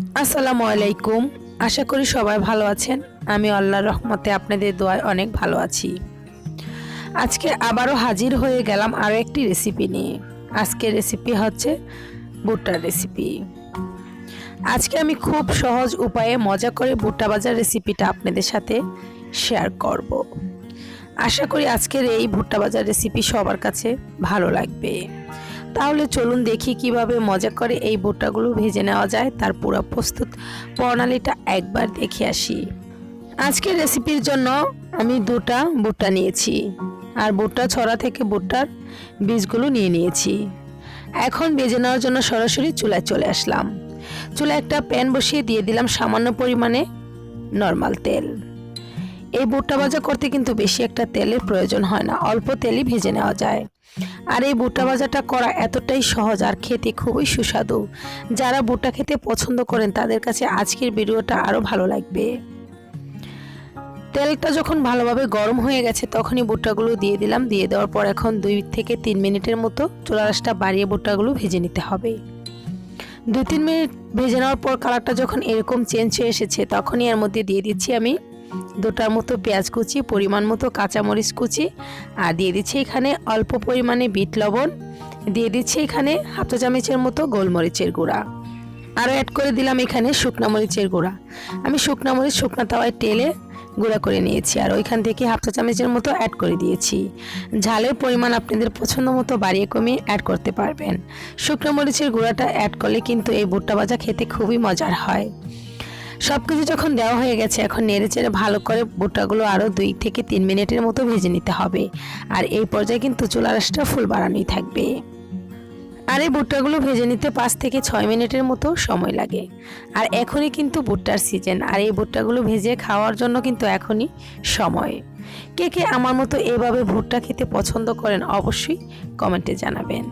আসসালামু আলাইকুম। আশা করি সবাই ভালো আছেন। আমি আল্লাহর রহমতে আপনাদের দোয়ায় অনেক ভালো আছি। আজকে আবারও হাজির হয়ে গেলাম আরও একটি রেসিপি নিয়ে। আজকের রেসিপি হচ্ছে ভুট্টার রেসিপি আজকে আমি খুব সহজ উপায়ে মজা করে ভুট্টা ভাজার রেসিপিটা আপনাদের সাথে শেয়ার করব। আশা করি আজকের এই ভুট্টা ভাজার রেসিপি সবার কাছে ভালো লাগবে। তাহলে চলুন দেখি কীভাবে মজা করে এই ভুট্টাগুলো ভেজে নেওয়া যায়। তার পুরো প্রস্তুত প্রণালীটা একবার দেখে আসি। আজকের রেসিপির জন্য আমি দুটা ভুট্টা নিয়েছি আর ভুট্টা ছড়া থেকে ভুট্টার বীজগুলো নিয়ে নিয়েছি। এখন ভেজে নেওয়ার জন্য সরাসরি চুলায় চলে আসলাম। চুলায় একটা প্যান বসিয়ে দিয়ে দিলাম সামান্য পরিমাণে নর্মাল তেল। এই ভুট্টা ভাজা করতে কিন্তু বেশি একটা তেলের প্রয়োজন হয় না, অল্প তেলই ভেজে নেওয়া যায়। আর এই ভুট্টা ভাজাটা করা এতটাই সহজ আর খেতে খুবই সুস্বাদু। যারা ভুট্টা খেতে পছন্দ করেন, তাদের কাছে আজকের ভিডিওটা আরও ভালো লাগবে। তেলটা যখন ভালোভাবে গরম হয়ে গেছে, তখনই ভুট্টাগুলো দিয়ে দিলাম। দিয়ে দেওয়ার পর এখন দুই থেকে তিন মিনিটের মতো চুলা রাসটা বাড়িয়ে ভুট্টাগুলো ভেজে নিতে হবে। দুই, তিন মিনিট ভেজে নেওয়ার পর কালারটা যখন এরকম চেঞ্জ হয়ে এসেছে, তখনই এর মধ্যে দিয়ে দিচ্ছি আমি দুটার মতো পেঁয়াজ কুচি, পরিমাণ মতো কাঁচামরিচ কুচি আর দিয়ে দিচ্ছি এখানে অল্প পরিমাণে বিট লবণ। দিয়ে দিচ্ছি এখানে হাফ চা চামচের মতো গোলমরিচের গুঁড়া। আরও অ্যাড করে দিলাম এখানে শুকনা মরিচের গুঁড়া। আমি শুকনা মরিচ, শুকনা তাওয়ায় তেলে গুঁড়া করে নিয়েছি আর ওইখান থেকে হাফ চা চামচের মতো অ্যাড করে দিয়েছি। ঝালের পরিমাণ আপনাদের পছন্দ মতো বাড়িয়ে কমিয়ে অ্যাড করতে পারবেন। শুকনো মরিচের গুঁড়াটা অ্যাড করলে কিন্তু এই ভুট্টা ভাজা খেতে খুবই মজার হয়। সব কিছু যখন দেওয়া হয়ে গেছে, এখন নেড়ে চেড়ে ভালো করে ভুট্টাগুলো আরও দুই থেকে তিন মিনিটের মতো ভেজে নিতে হবে। আর এই পর্যায়ে কিন্তু চুলা রাসটা ফুল বাড়ানোই থাকবে। আর এই ভুট্টাগুলো ভেজে নিতে পাঁচ থেকে ছয় মিনিটের মতো সময় লাগে। আর এখনই কিন্তু ভুট্টার সিজন আর এই ভুট্টাগুলো ভেজে খাওয়ার জন্য কিন্তু এখনই সময়। কে কে আমার মতো এভাবে ভুট্টা খেতে পছন্দ করেন অবশ্যই কমেন্টে জানাবেন।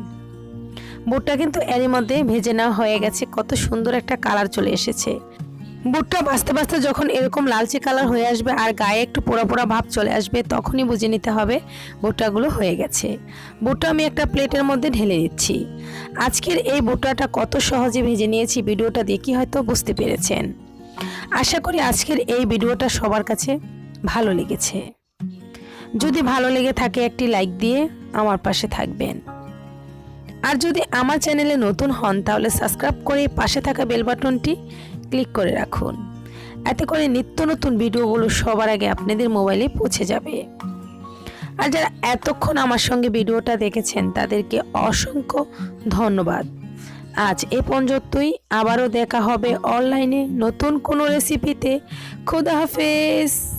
ভুট্টা কিন্তু এরই মধ্যে ভেজে নেওয়া হয়ে গেছে, কত সুন্দর একটা কালার চলে এসেছে। বুটটা বাঁচতে বাঁচতে যখন এরকম লালচে কালার হয়ে আসবে আর গায়ে একটু পোড়া পোড়া ভাব চলে আসবে, তখনই বুঝে নিতে হবে ভুট্টাগুলো হয়ে গেছে। ভুট্টা আমি একটা প্লেটের মধ্যে ঢেলে দিচ্ছি আজকের এই ভুট্টাটা কত সহজে ভেজে নিয়েছি ভিডিওটা দেখি হয়তো বুঝতে পেরেছেন। আশা করি আজকের এই ভিডিওটা সবার কাছে ভালো লেগেছে। যদি ভালো লেগে থাকে একটি লাইক দিয়ে আমার পাশে থাকবেন। আর যদি আমার চ্যানেলে নতুন হন তাহলে সাবস্ক্রাইব করে পাশে থাকা বেল বাটনটি ক্লিক করে রাখুন। এতে করে নিত্য নতুন ভিডিওগুলো সবার আগে আপনাদের মোবাইলে পৌঁছে যাবে। আর যারা এতক্ষণ আমার সঙ্গে ভিডিওটা দেখেছেন, তাদেরকে অসংখ্য ধন্যবাদ। আজ এ পর্যন্তই। আবারও দেখা হবে অনলাইনে নতুন কোনো রেসিপিতে খুদা হাফেজ।